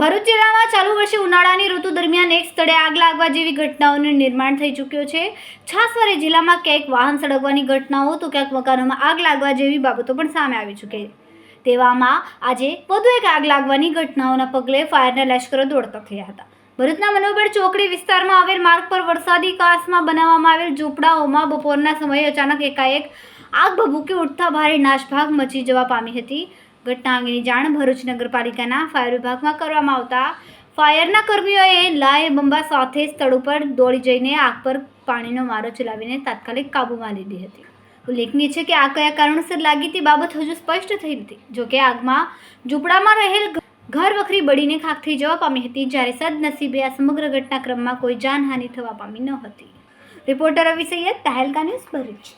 ભરૂચ જિલ્લામાં ચાલુ વર્ષે ઉનાળાની ઋતુ દરમિયાન એક સ્થળે આગ લાગવા જેવી ઘટનાઓનું નિર્માણ થઈ ચૂક્યો છે. છાસવારે જિલ્લામાં ક્યાંક વાહન સળગવાની ઘટનાઓ તો ક્યાંક મકાનોમાં આગ લાગવા જેવી બાબતો પણ સામે આવી ચૂકી. તેવામાં આજે વધુ એક આગ લાગવાની ઘટનાઓના પગલે ફાયરના લશ્કરો દોડતા થયા હતા. ભરૂચના મનોબળ ચોકડી વિસ્તારમાં આવેલ માર્ગ પર વરસાદી કાસમાં બનાવવામાં આવેલ ઝૂંપડાઓમાં બપોરના સમયે અચાનક એકાએક આગ ભભૂકી ઉઠતા ભારે નાશભાગ મચી જવા પામી હતી. ઘટના અંગેની જાણ ભરૂચ નગરપાલિકાના ફાયર વિભાગમાં કરવામાં આવતા ફાયરના કર્મીઓએ લાય બંબા સાથે સ્થળ ઉપર દોડી જઈને આગ પર પાણીનો મારો ચલાવીને તાત્કાલિક કાબૂમાં લીધી હતી. ઉલ્લેખનીય છે કે આ કયા કારણોસર લાગી તે બાબત હજુ સ્પષ્ટ થઈ નથી. જોકે આગમાં ઝૂંપડામાં રહેલ ઘર વખરી બળીને ખાખ થઈ જવા પામી હતી, જ્યારે સદનસીબે આ સમગ્ર ઘટનાક્રમમાં કોઈ જાનહાનિ થવા પામી ન હતી. Reporter Ravi Saiyed, Tehelka news Bharuch.